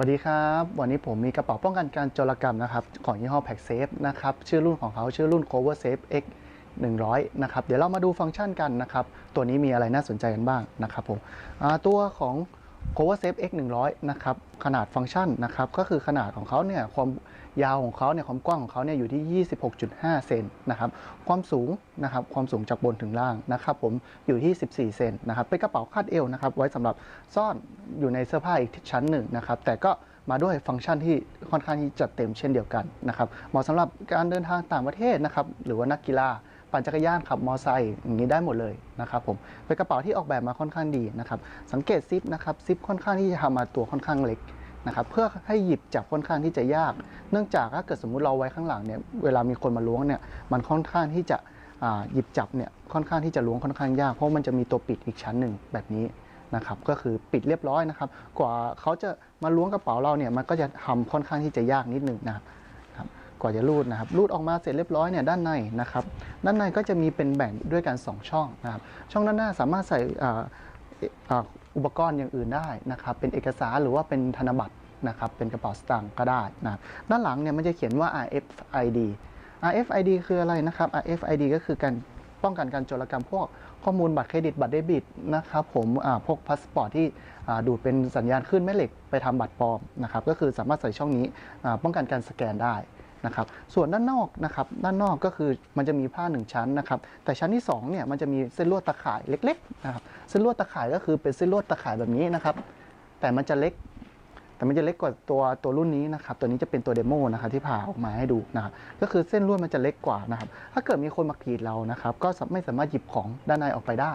สวัสดีครับ วันนี้ผมมีกระเป๋าป้องกันการโจรกรรมนะครับ ของยี่ห้อ Pack Safe นะครับ ชื่อรุ่นของเขาชื่อรุ่น Cover Safe X 100 นะครับ เดี๋ยวเรามาดูฟังก์ชันกันนะครับ ตัวนี้มีอะไรน่าสนใจกันบ้างนะครับผมตัวของ Cover Safe X 100นะครับขนาดฟังก์ชันนะครับก็คือขนาดของเขาเนี่ยความยาวของเขาเนี่ยความกว้างของเขาเนี่ยอยู่ที่ 26.5 เซนนะครับความสูงนะครับความสูงจากบนถึงล่างนะครับผมอยู่ที่ 14 เซนนะครับเป็นกระเป๋าคาดเอวนะครับไว้สำหรับซ่อนอยู่ในเสื้อผ้าอีกชั้นหนึ่งนะครับแต่ก็มาด้วยฟังก์ชันที่ค่อนข้างที่จัดเต็มเช่นเดียวกันนะครับเหมาะสำหรับการเดินทางต่างประเทศนะครับหรือว่านักกีฬา ปั่นจักรยานขับมอไซค์อย่างนี้ได้หมดเลยนะครับผมเป็นกระเป๋าที่ออกแบบมาค่อนข้างดีนะครับสังเกตซิปนะครับซิปค่อนข้างที่จะทำมาตัวค่อนข้างเล็กนะครับเพื่อให้หยิบจับค่อนข้างที่จะยาก เนื่องจากถ้าเกิดสมมุติเราไว้ข้างหลังเนี่ยเวลามีคนมาล้วงเนี่ยมันค่อนข้างที่จะหยิบจับเนี่ยค่อนข้างที่จะล้วงค่อนข้างยาก เพราะมันจะมีตัวปิดอีกชั้นหนึ่งแบบนี้นะครับก็คือปิดเรียบร้อยนะครับ กว่าเขาจะมาล้วงกระเป๋าเราเนี่ยมันก็จะทำค่อนข้างที่จะยากนิดหนึ่งนะครับ กว่าจะรูดนะครับรูดออกมาเสร็จเรียบร้อยเนี่ยด้านในนะครับด้านในก็จะมีเป็นแบ่งด้วยกัน 2 ช่องนะครับช่องด้านหน้าสามารถใส่อุปกรณ์อย่างอื่นได้นะครับเป็นเอกสารหรือว่าเป็นธนบัตรนะครับเป็นกระเป๋าสตางค์ก็ได้นะครับด้านหลังเนี่ยมันจะเขียนว่า RFID RFID คืออะไรนะครับ RFID ก็คือการป้องกันการโจรกรรมพวกข้อมูลบัตรเครดิตบัตรเดบิตนะครับผมพวกพาสปอร์ตที่ดูดเป็นสัญญาณขึ้นแม่เหล็กไปทำบัตรปลอมนะครับก็คือสามารถใส่ช่องนี้ป้องกันการสแกนได้ นะครับส่วนด้านนอกนะครับด้านนอกก็คือมันจะมีผ้าหนึ่งชั้นนะครับแต่ชั้นที่สองเนี่ยมันจะมีเส้นลวดตะข่ายเล็กๆนะครับเส้นลวดตะข่ายก็คือเป็นเส้นลวดตะข่ายแบบนี้นะครับแต่มันจะเล็ก แต่มันจะเล็กกว่าตัวตัวรุ่นนี้นะครับตัวนี้จะเป็นตัวเดโมนะครับที่ผ่าออกมาให้ดูนะครับก็คือเส้นลวดมันจะเล็กกว่านะครับถ้าเกิดมีคนมากรีดเรานะครับก็ไม่สามารถหยิบของด้านในออกไปได้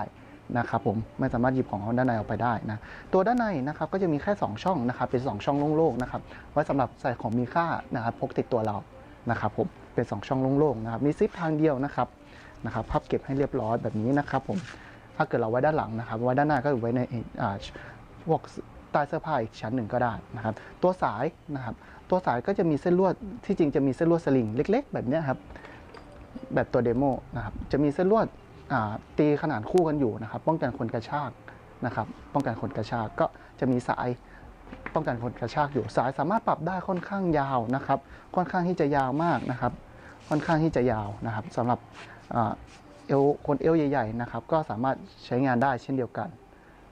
นะครับผมไม่สามารถหยิบของเขาด้านในออกไปได้นะตัวด้านในนะครับก็จะมีแค่ 2 ช่องนะครับเป็น 2 ช่องโล่งๆนะครับไว้สำหรับใส่ของมีค่านะครับพกติดตัวเรานะครับผมเป็น 2 ช่องโล่งๆนะครับมีซิปทางเดียวนะครับนะครับพับเก็บให้เรียบร้อยแบบนี้นะครับผมถ้าเกิดเราไว้ด้านหลังนะครับไว้ด้านหน้าก็ไว้ในอ่าพวกใต้เสื้อผ้าอีกชั้นหนึ่งก็ได้นะครับตัวสายนะครับตัวสายก็จะมีเส้นลวดที่จริงจะมีเส้นลวดสลิงเล็ก ๆ แบบนี้ครับแบบตัวเดโมนะครับจะมีเส้นลวด ตีขนานคู่กันอยู่นะครับ ป้องกันคนกระชากนะครับ ป้องกันคนกระชากก็จะมีสายป้องกันคนกระชากอยู่สายสามารถปรับได้ค่อนข้างยาวนะครับ ค่อนข้างที่จะยาวมากนะครับ ค่อนข้างที่จะยาวนะครับสำหรับอเอวคนเอวใหญ่ๆนะครับ ก็สามารถใช้งานได้เช่นเดียวกัน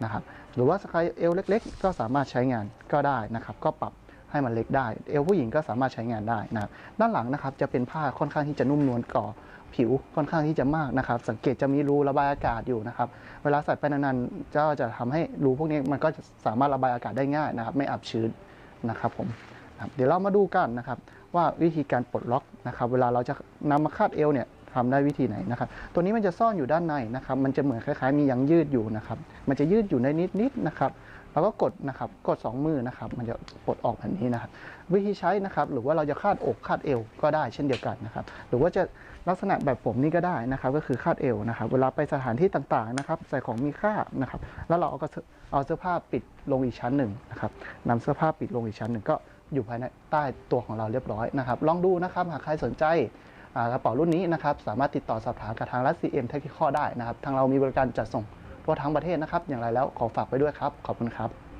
นะครับ หรือว่าสายเอวเล็ก ๆ ก็สามารถใช้งานก็ได้นะครับ ก็ปรับ ให้มันเล็กได้ เอวผู้หญิงก็สามารถใช้งานได้นะครับด้านหลังนะครับจะเป็นผ้าค่อนข้างที่จะนุ่มนวลก่อผิวค่อนข้างที่จะมากนะครับ สังเกตจะมีรูระบายอากาศอยู่นะครับ เวลาใส่ไปนานๆก็จะทำให้รูพวกนี้มันก็จะสามารถระบายอากาศได้ง่ายนะครับ ไม่อับชื้นนะครับผมเดี๋ยวเรามาดูกันนะครับ ว่าวิธีการปลดล็อกนะครับ เวลาเราจะนำมาคาดเอวเนี่ย ทำได้วิธีไหนนะครับ ตัวนี้มันจะซ่อนอยู่ด้านในนะครับ มันจะเหมือนคล้ายๆ มียางยืดอยู่นะครับ มันจะยืดอยู่ในนิดๆนะครับแล้วก็กดนะครับ กด 2 มือนะครับ มันจะปลดออกแบบนี้นะครับ วิธีใช้นะครับ หรือว่าเราจะคาดอกคาดเอวก็ได้เช่นเดียวกันนะครับ หรือว่าจะลักษณะแบบผมนี่ก็ได้นะครับ ก็คือคาดเอวนะครับ เวลาไปสถานที่ต่างๆนะครับ ใส่ของมีค่านะครับ แล้วเราเอาก็เอาเสื้อผ้าปิดลงอีกชั้นหนึ่งนะครับนำเสื้อผ้าปิดลงอีกชั้นหนึ่งก็อยู่ภายในใต้ตัวของเราเรียบร้อยนะครับ ลองดูนะครับ หากใครสนใจ กระเป๋ารุ่นนี้นะครับสามารถติดต่อสอบถามกับทางรัส CM Technical ได้นะครับทางเรามีบริการจัดส่งทั่วทั้งประเทศนะครับ อย่างไรแล้วขอฝากไว้ด้วยครับ ขอบคุณครับ